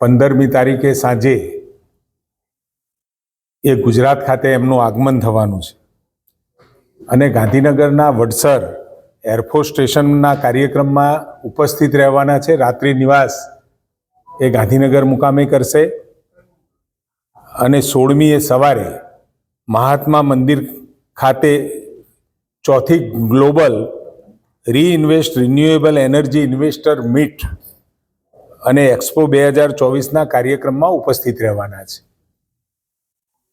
પંદરમી તારીખે સાંજે એ ગુજરાત ખાતે એમનું આગમન થવાનું છે. અને ગાંધીનગરના વડસર એરફોર્સ સ્ટેશનના કાર્યક્રમમાં ઉપસ્થિત રહેવાના છે. રાત્રિ નિવાસ એ ગાંધીનગર મુકામે કરશે. અને સોળમીએ સવારે મહાત્મા મંદિર ખાતે ચોથી global reinvest renewable energy investor meet અને એક્સપો બે હજાર ચોવીસના કાર્યક્રમમાં ઉપસ્થિત રહેવાના છે.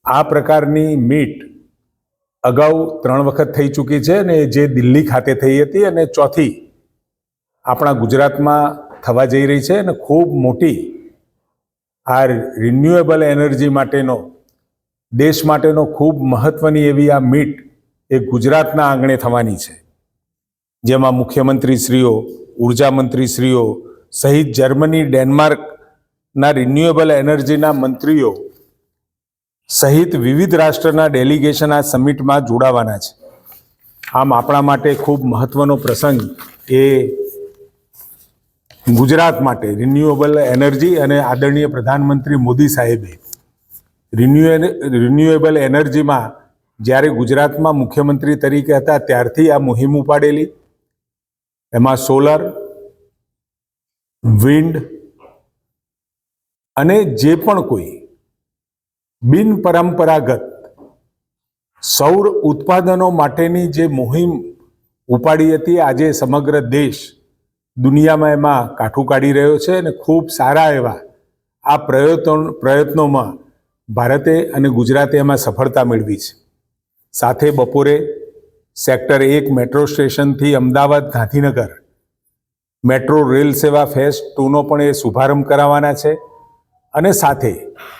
આ પ્રકારની મીટ અગાઉ ત્રણ વખત થઈ ચૂકી છે અને જે દિલ્હી ખાતે થઈ હતી અને ચોથી આપણા ગુજરાતમાં થવા જઈ રહી છે અને ખૂબ મોટી આ રિન્યુએબલ એનર્જી માટેનો, દેશ માટેનો ખૂબ મહત્વની એવી આ મીટ એ ગુજરાતના આંગણે થવાની છે. જેમાં મુખ્યમંત્રીશ્રીઓ ઊર્જા મંત્રીશ્રીઓ સહિત જર્મની, ડેનમાર્કના રિન્યુએબલ એનર્જીના મંત્રીઓ સહિત વિવિધ રાષ્ટ્રના ડેલિગેશન આ સમિટમાં જોડાવાના છે. આમ આપણા માટે ખૂબ મહત્વનો પ્રસંગ એ ગુજરાત માટે રિન્યુએબલ એનર્જી અને આદરણીય પ્રધાનમંત્રી મોદી સાહેબે. રિન્યુ રિન્યુએબલ એનર્જીમાં જ્યારે ગુજરાતમાં મુખ્યમંત્રી તરીકે હતા ત્યારથી આ મુહિમ ઉપાડેલી. એમાં સોલર વિન્ડ અને જે પણ કોઈ બિન પરંપરાગત સૌર ઉત્પાદનો માટેની જે મુહિમ ઉપાડી હતી, આજે સમગ્ર દેશ દુનિયામાં એમાં કાઠું કાઢી રહ્યો છે અને ખૂબ સારા એવા આ પ્રયત્નો, પ્રયત્નોમાં ભારતે અને ગુજરાતે એમાં સફળતા મેળવી છે. સાથે બપોરે સેક્ટર એક મેટ્રો સ્ટેશનથી અમદાવાદ ગાંધીનગર મેટ્રો રેલ સેવા ફેઝ ટુનો પણ એ શુભારંભ કરાવવાના છે અને સાથે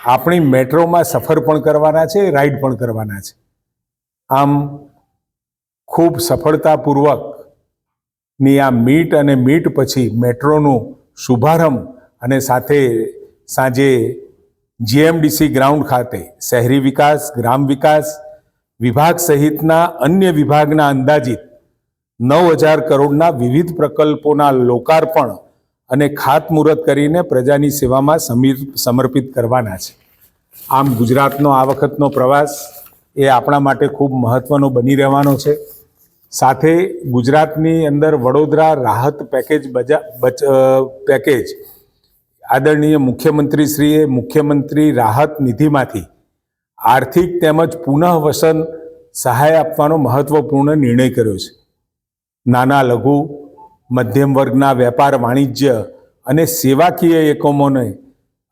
આપણી મેટ્રોમાં સફર પણ કરવાના છે, રાઈડ પણ કરવાના છે. આમ ખૂબ સફળતાપૂર્વકની આ મીટ અને મીટ પછી મેટ્રોનું શુભારંભ અને સાથે સાંજે જીએમડીસી ગ્રાઉન્ડ ખાતે શહેરી વિકાસ, ગ્રામ વિકાસ વિભાગ સહિતના અન્ય વિભાગના અંદાજિત નવ હજાર કરોડના વિવિધ પ્રકલ્પોના લોકાર્પણ અને ખાતમુહૂર્ત કરીને પ્રજાની સેવામાં સમીર, સમર્પિત કરવાના છે. આમ ગુજરાતનો આ વખતનો પ્રવાસ એ આપણા માટે ખૂબ મહત્ત્વનો બની રહેવાનો છે. સાથે ગુજરાતની અંદર વડોદરા રાહત પેકેજ બજા પેકેજ આદરણીય મુખ્યમંત્રીશ્રીએ મુખ્યમંત્રી રાહત નિધિમાંથી આર્થિક તેમજ પુનઃવસન સહાય આપવાનો મહત્ત્વપૂર્ણ નિર્ણય કર્યો છે. નાના લઘુ, મધ્યમ વર્ગના વેપાર વાણિજ્ય અને સેવાકીય એકમોને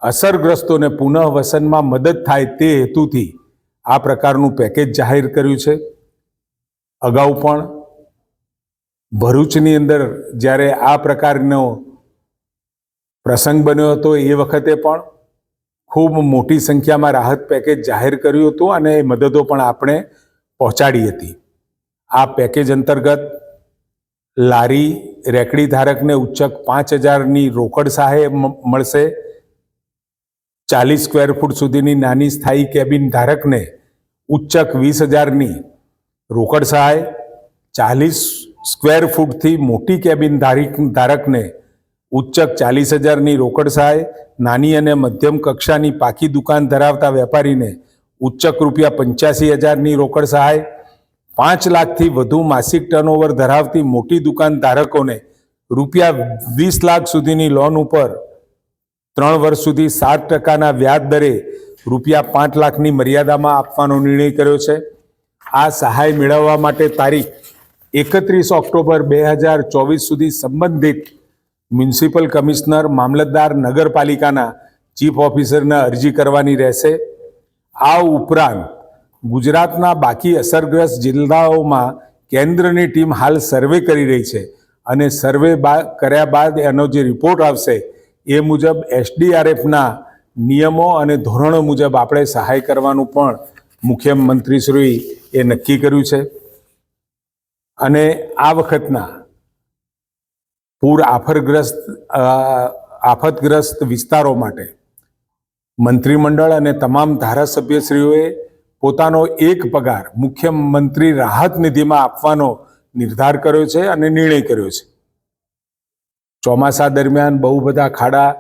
અસરગ્રસ્તોને પુનઃવસનમાં મદદ થાય તે હેતુથી આ પ્રકારનું પેકેજ જાહેર કર્યું છે. અગાઉ પણ ભરૂચની અંદર જ્યારે આ પ્રકારનો પ્રસંગ બન્યો હતો એ વખતે પણ ખૂબ મોટી સંખ્યામાં રાહત પેકેજ જાહેર કર્યું હતું અને એ મદદો પણ આપણે પહોંચાડી હતી. આ પેકેજ અંતર્ગત લારી રેકડી ધારકને ઉચ્ચક પાંચ હજારની રોકડ સહાય મળશે. ચાલીસ સ્ક્વેર ફૂટ સુધીની નાની સ્થાયી કેબિન ધારકને ઉચ્ચક વીસ હજારની રોકડ સહાય. ચાલીસ સ્ક્વેર ફૂટથી મોટી કેબિન ધારિક, ધારકને ઉચ્ચક ચાલીસ હજારની રોકડ સહાય. નાની અને મધ્યમ કક્ષાની પાકી દુકાન ધરાવતા વેપારીને ઉચ્ચક રૂપિયા પંચ્યાસી હજારની રોકડ સહાય. પાંચ લાખથી વધુ માસિક ટર્નઓવર ધરાવતી મોટી દુકાન ધારકોને રૂપિયા વીસ લાખ સુધીની લોન ઉપર ત્રણ વર્ષ સુધી સાત ટકાના વ્યાજ દરે રૂપિયા પાંચ લાખની મર્યાદામાં આપવાનો નિર્ણય કર્યો છે. આ સહાય મેળવવા માટે તારીખ એકત્રીસ ઓક્ટોબર બે હજાર ચોવીસ સુધી સંબંધિત મ્યુનિસિપલ કમિશનર, મામલતદાર, નગરપાલિકાના ચીફ ઓફિસરને અરજી કરવાની રહેશે. આ ઉપરાંત ગુજરાતના બાકી અસરગ્રસ્ત જિલ્લાઓમાં કેન્દ્રની ટીમ હાલ સર્વે કરી રહી છે અને સર્વે બા, કર્યા બાદ એનો જે રિપોર્ટ આવશે એ મુજબ એસડીઆરએફના નિયમો અને ધોરણો મુજબ આપણે સહાય કરવાનું પણ મુખ્યમંત્રીશ્રી એ નક્કી કર્યું છે. અને આ વખતના પૂર આફરગ્રસ્ત આફતગ્રસ્ત વિસ્તારો માટે મંત્રીમંડળ અને તમામ ધારાસભ્યશ્રીઓએ પોતાનો એક પગાર મુખ્યમંત્રી રાહત નિધિમાં આપવાનો નિર્ધાર કર્યો છે અને નિર્ણય કર્યો છે. ચોમાસા દરમિયાન બહુ બધા ખાડા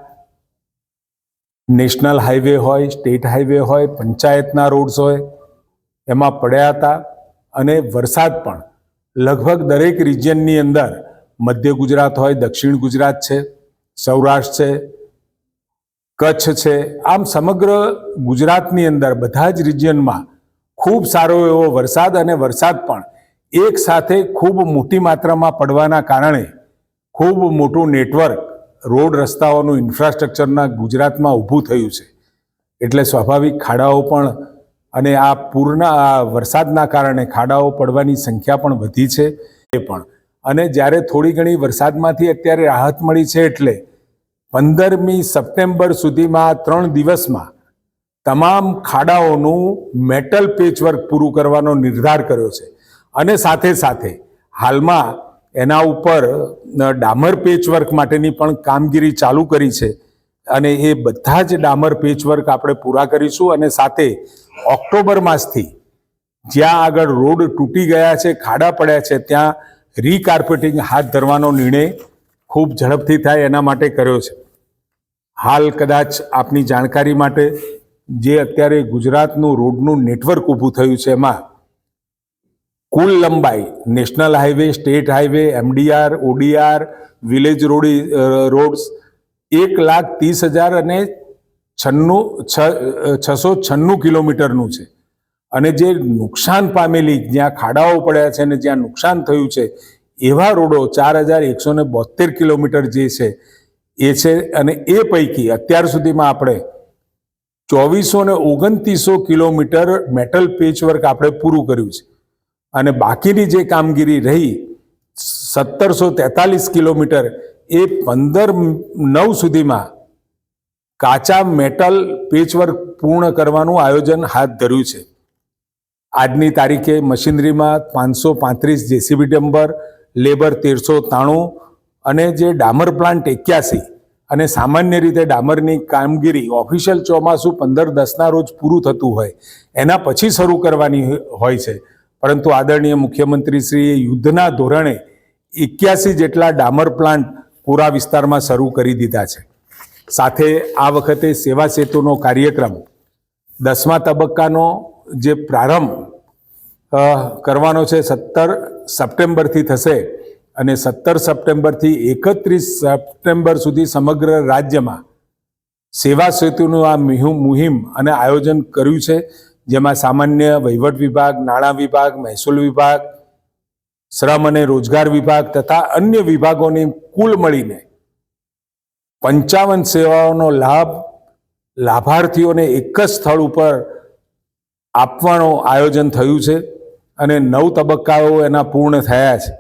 નેશનલ હાઈવે હોય, સ્ટેટ હાઈવે હોય, પંચાયતના રોડ્સ હોય, એમાં પડ્યા હતા અને વરસાદ પણ. લગભગ દરેક રિજિયનની અંદર મધ્ય ગુજરાત હોય, દક્ષિણ ગુજરાત છે, સૌરાષ્ટ્ર છે, કચ્છ છે, આમ સમગ્ર ગુજરાતની અંદર બધા જ રિજિયનમાં ખૂબ સારો એવો વરસાદ અને વરસાદ પણ એક સાથે ખૂબ મોટી માત્રામાં પડવાના કારણે ખૂબ મોટું નેટવર્ક, રોડ રસ્તાઓનું ઇન્ફ્રાસ્ટ્રક્ચરના ગુજરાતમાં ઊભું થયું છે. એટલે સ્વાભાવિક ખાડાઓ પણ અને આ પૂરના, આ વરસાદના કારણે ખાડાઓ પડવાની સંખ્યા પણ વધી છે એ પણ. અને જ્યારે થોડી ઘણી વરસાદમાંથી અત્યારે રાહત મળી છે એટલે પંદરમી સપ્ટેમ્બર સુધીમાં ત્રણ દિવસમાં તમામ ખાડાઓનું મેટલ પેચવર્ક પૂરું કરવાનો નિર્ધાર કર્યો છે. અને સાથે સાથે હાલમાં એના ઉપર ડામર પેચવર્ક માટેની પણ કામગીરી ચાલુ કરી છે. અને એ બધા જ ડામર પેચવર્ક આપણે પૂરા કરીશું અને સાથે ઓક્ટોબર માસથી જ્યાં આગળ રોડ તૂટી ગયા છે, ખાડા પડ્યા છે, ત્યાં રીકાર્પેટિંગ હાથ ધરવાનો નિર્ણય ખૂબ ઝડપથી થાય એના માટે કર્યો છે. હાલ કદાચ આપની જાણકારી માટે જે અત્યારે ગુજરાતનું રોડનું નેટવર્ક ઊભું થયું છે એમાં, કુલ લંબાઈ, national highway state highway MDR, ODR, village road roads, એક લાખ ત્રીસ હજાર અને છન્નું છસો છન્નું કિલોમીટરનું છે. અને જે નુકસાન પામેલી, જ્યાં ખાડાઓ પડ્યા છે અને જ્યાં નુકસાન થયું છે, એવા રોડો ચાર હજાર એકસો ને બોતેર કિલોમીટર જે છે, એ છે અને એ પૈકી અત્યાર સુધીમાં આપણે ચોવીસો ને ઓગણત્રીસો કિલોમીટર મેટલ પેચવર્ક આપણે પૂરું કર્યું છે. અને બાકીની જે કામગીરી રહી, સત્તરસો તેતાલીસ કિલોમીટર, એ પંદર નવ સુધીમાં કાચા મેટલ પેચવર્ક પૂર્ણ કરવાનું આયોજન હાથ ધર્યું છે. આજની તારીખે મશીનરીમાં પાંચસો પાંત્રીસ જેસીબી ડમ્બર, લેબર તેરસો ત્રાણું અને જે ડામર પ્લાન્ટ એક્યાસી અને સામાન્ય રીતે ડામરની કામગીરી ઓફિશિયલ ચોમાસું પંદર દસના રોજ પૂરું થતું હોય, એના પછી શરૂ કરવાની હોય છે. પરંતુ આદરણીય મુખ્યમંત્રીશ્રીએ યુદ્ધના ધોરણે એક્યાસી જેટલા ડામર પ્લાન્ટ પૂરા વિસ્તારમાં શરૂ કરી દીધા છે. સાથે આ વખતે સેવા સેતુનો કાર્યક્રમ દસમા તબક્કાનો જે પ્રારંભ કરવાનો છે, સત્તર સપ્ટેમ્બરથી થશે. અને સત્તર સપ્ટેમ્બરથી એકત્રીસ સપ્ટેમ્બર સુધી સમગ્ર રાજ્યમાં સેવા સેતુનું આ મુહિમ અને આયોજન કર્યું છે, જેમાં સામાન્ય વહીવટ વિભાગ, નાણાં વિભાગ, મહેસૂલ વિભાગ, શ્રમ અને રોજગાર વિભાગ તથા અન્ય વિભાગોની કુલ મળીને પંચાવન સેવાઓનો લાભ લાભાર્થીઓને એક જ સ્થળ ઉપર આપવાનું આયોજન થયું છે અને નવ તબક્કાઓ એના પૂર્ણ થયા છે.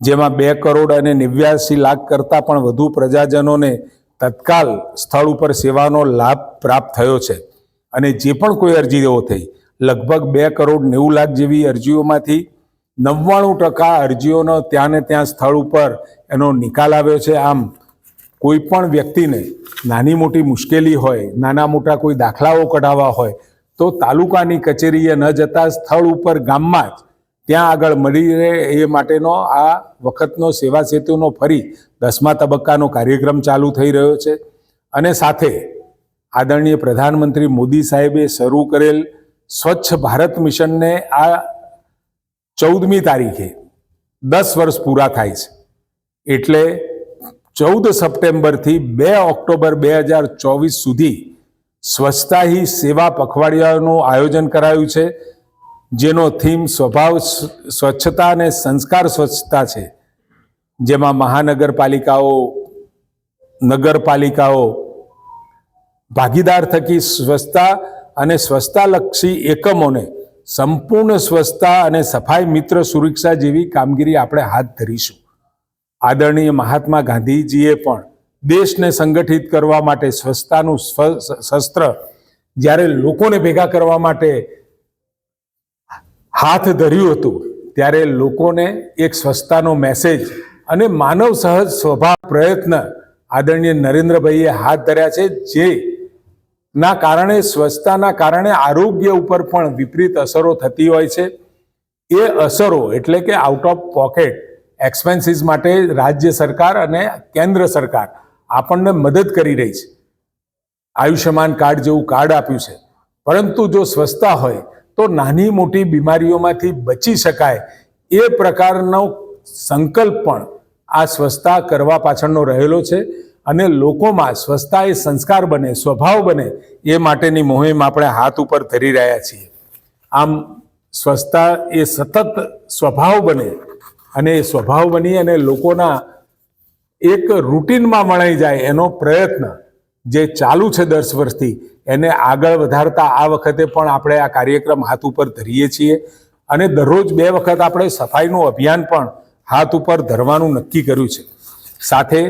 જેમાં બે કરોડ અને નેવ્યાસી લાખ કરતાં પણ વધુ પ્રજાજનોને તત્કાલ સ્થળ ઉપર સેવાનો લાભ પ્રાપ્ત થયો છે. અને જે પણ કોઈ અરજીઓ થઈ, લગભગ બે કરોડ નેવું લાખ જેવી અરજીઓમાંથી નવ્વાણું ટકા અરજીઓનો ત્યાં ને ત્યાં સ્થળ ઉપર એનો નિકાલ આવ્યો છે. આમ કોઈ પણ વ્યક્તિને નાની મોટી મુશ્કેલી હોય, નાના મોટા કોઈ દાખલાઓ કઢાવવા હોય, તો તાલુકાની કચેરીએ ન જતા સ્થળ ઉપર ગામમાં જ ત્યાં આગળ મળી રહે એ માટેનો આ વખતનો સેવા સેતુનો ફરી દસમા તબક્કાનો કાર્યક્રમ ચાલુ થઈ રહ્યો છે. અને સાથે આદરણીય પ્રધાનમંત્રી મોદી સાહેબે શરૂ કરેલ સ્વચ્છ ભારત મિશનને આ ચૌદમી તારીખે દસ વર્ષ પૂરા થાય છે. એટલે ચૌદ સપ્ટેમ્બરથી બે ઓક્ટોબર બે હજાર ચોવીસ સુધી સ્વચ્છતા સેવા પખવાડિયાનું આયોજન કરાયું છે. જેનો થીમ સ્વભાવ સ્વચ્છતા અને સંસ્કાર સ્વચ્છતા છે. જેમાં મહાનગરપાલિકાઓ, નગરપાલિકાઓ ભાગીદાર થકી સ્વચ્છતા અને સ્વચ્છતાલક્ષી એકમોને સંપૂર્ણ સ્વચ્છતા અને સફાઈ મિત્ર સુરક્ષા જેવી કામગીરી આપણે હાથ ધરીશું. આદરણીય મહાત્મા ગાંધીજીએ પણ દેશને સંગઠિત કરવા માટે સ્વચ્છતાનું શસ્ત્ર જ્યારે લોકોને ભેગા કરવા માટે હાથ ધર્યું હતું, ત્યારે લોકોને એક સ્વચ્છતાનો મેસેજ અને માનવ સહજ સ્વભાવ પ્રયત્ન આદરણીય નરેન્દ્રભાઈએ હાથ ધર્યા છે, જે ના કારણે, સ્વચ્છતાના કારણે આરોગ્ય ઉપર પણ વિપરીત અસરો થતી હોય છે. એ અસરો એટલે કે આઉટ ઓફ પોકેટ એક્સપેન્સીસ માટે રાજ્ય સરકાર અને કેન્દ્ર સરકાર આપણને મદદ કરી રહી છે. આયુષ્યમાન કાર્ડ જેવું કાર્ડ આપ્યું છે. પરંતુ જો સ્વચ્છતા હોય તો નાની મોટી બીમારીઓમાંથી બચી શકાય એ પ્રકારનો સંકલ્પ પણ આ સ્વચ્છતા કરવા પાછળનો રહેલો છે અને લોકોમાં સ્વચ્છતા એ સંસ્કાર બને, સ્વભાવ બને એ માટેની મુહિમ આપણે હાથ ઉપર ધરી રહ્યા છીએ. આમ સ્વચ્છતા એ સતત સ્વભાવ બને અને એ સ્વભાવ બની અને લોકોના એક રૂટીનમાં વણાઈ જાય એનો પ્રયત્ન જે ચાલુ છે દસ વર્ષથી, એને આગળ વધારતા આ વખતે પણ આપણે આ કાર્યક્રમ હાથ ઉપર ધરીએ છીએ. અને દરરોજ બે વખત આપણે સફાઈનું અભિયાન પણ હાથ ઉપર ધરવાનું નક્કી કર્યું છે. સાથે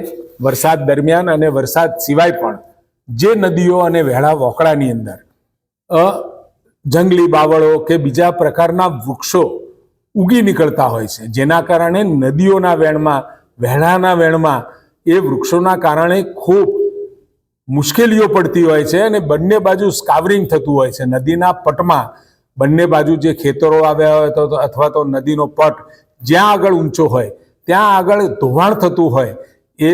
વરસાદ દરમિયાન અને વરસાદ સિવાય પણ જે નદીઓ અને વહેલા વોકળાની અંદર જંગલી બાવળો કે બીજા પ્રકારના વૃક્ષો ઉગી નીકળતા હોય છે, જેના કારણે નદીઓના વેણમાં વહેણાના વેણમાં એ વૃક્ષોના કારણે ખૂબ મુશ્કેલીઓ પડતી હોય છે અને બંને બાજુ સ્કાવરિંગ થતું હોય છે. નદીના પટમાં બંને બાજુ જે ખેતરો આવ્યા હોય તો અથવા તો નદીનો પટ જ્યાં આગળ ઊંચો હોય, ત્યાં આગળ ધોવાણ થતું હોય, એ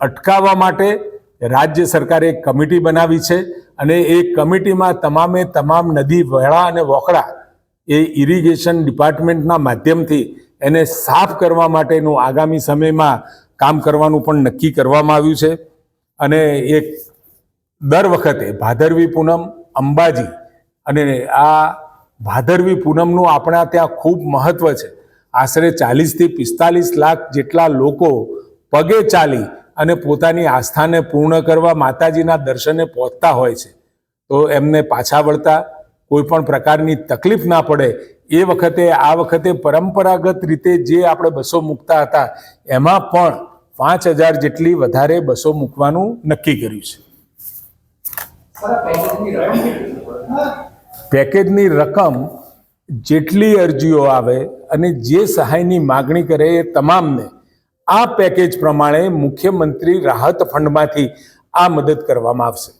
અટકાવવા માટે રાજ્ય સરકારે એક કમિટી બનાવી છે અને એ કમિટીમાં તમામે તમામ નદી વહેળા અને વોકળા એ ઇરિગેશન ડિપાર્ટમેન્ટના માધ્યમથી એને સાફ કરવા માટેનું આગામી સમયમાં કામ કરવાનું પણ નક્કી કરવામાં આવ્યું છે. અને એક દર વખતે ભાદરવી પૂનમ, અંબાજી અને આ ભાદરવી પૂનમનું આપણા ત્યાં ખૂબ મહત્વ છે. આશરે ચાલીસથી પિસ્તાલીસ લાખ જેટલા લોકો પગે ચાલી અને પોતાની આસ્થાને પૂર્ણ કરવા માતાજીના દર્શને પહોંચતા હોય છે. તો એમને પાછા વળતા કોઈ પણ પ્રકારની તકલીફ ના પડે એ વખતે, આ વખતે પરંપરાગત રીતે જે આપણે બસો મૂકતા હતા, એમાં પણ પાંચ હજાર જેટલી વધારે બસો મૂકવાનું નક્કી કર્યું છે. પેકેજની રકમ જેટલી અરજીઓ આવે અને જે સહાયની માગણી કરે એ તમામને આ પેકેજ પ્રમાણે મુખ્યમંત્રી રાહત ફંડમાંથી આ મદદ કરવામાં આવશે.